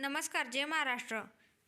नमस्कार जय महाराष्ट्र.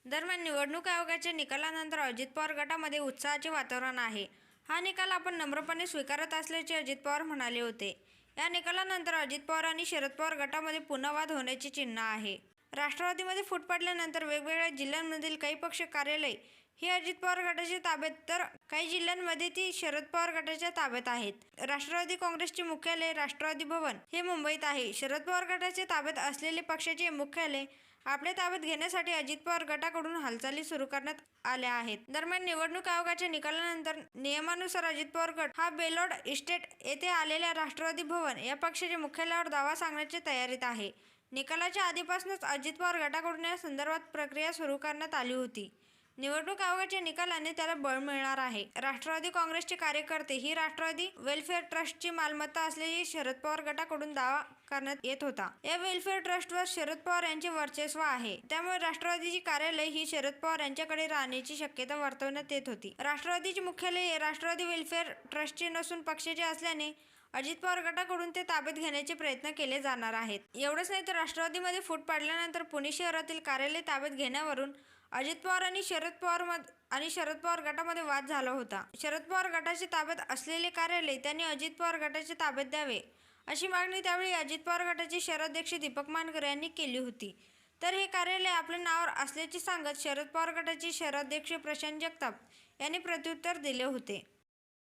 दरम्यान निवडणूक आयोगाच्या निकालानंतर अजित पवार गटामध्ये उत्साहाचे वातावरण आहे. हा निकाल आपण नम्रपणे स्वीकारत असल्याचे अजित पवार म्हणाले होते. या निकालानंतर अजित पवार आणि शरद पवार गटामध्ये पुन्हा वाद होण्याचे चिन्ह आहे. राष्ट्रवादीमध्ये फूट पडल्यानंतर वेगवेगळ्या जिल्ह्यांमधील काही पक्ष कार्यालय ही अजित पवार गटाच्या ताब्यात तर काही जिल्ह्यांमध्ये ती शरद पवार गटाच्या ताब्यात आहेत. राष्ट्रवादी काँग्रेसचे मुख्यालय राष्ट्रवादी भवन हे मुंबईत आहे. शरद पवार गटाचे ताब्यात असलेले पक्षाचे मुख्यालय आपल्या ताब्यात घेण्यासाठी अजित पवार गटाकडून हालचाली सुरू करण्यात आल्या आहेत. दरम्यान निवडणूक आयोगाच्या निकालानंतर नियमानुसार अजित पवार गट हा बेलोड इस्टेट येथे आलेल्या राष्ट्रवादी भवन या पक्षाच्या मुख्यालयावर दावा सांगण्याची तयारीत आहे. निकालाच्या आधीपासूनच अजित पवार गटाकडून या संदर्भात प्रक्रिया सुरू करण्यात आली होती. निवडणूक आयोगाच्या निकालाने त्याला बळ मिळणार आहे. राष्ट्रवादी काँग्रेसचे कार्यकर्ते ही राष्ट्रवादी वेलफेअर ट्रस्टची मालमत्ता असलेली शरद पवार गटाकडून दावा करण्यात येत होता. या वेलफेअर ट्रस्टवर शरद पवार यांचे वर्चस्व आहे. त्यामुळे राष्ट्रवादीची कार्यालय ही शरद पवार यांच्याकडे राहण्याची शक्यता वर्तवण्यात येत होती. राष्ट्रवादीचे मुख्यालय हे राष्ट्रवादी वेलफेअर ट्रस्टचे नसून पक्षाचे असल्याने अजित पवार गटाकडून ते ताब्यात घेण्याचे प्रयत्न केले जाणार आहेत. एवढंच नाही तर राष्ट्रवादीमध्ये फूट पाडल्यानंतर पुणे शहरातील कार्यालय ताब्यात घेण्यावरून अजित पवार आणि शरद पवार आणि शरद पवार गटामध्ये वाद झाला होता. शरद पवार गटाचे ताब्यात असलेले कार्यालय त्यांनी अजित पवार गटाच्या ताब्यात द्यावे अशी मागणी त्यावेळी अजित पवार गटाचे शहराध्यक्ष दीपक मानकर यांनी केली होती. तर हे कार्यालय आपल्या नावावर असल्याचे सांगत शरद पवार गटाचे शहराध्यक्ष प्रशांत जगताप यांनी प्रत्युत्तर दिले होते.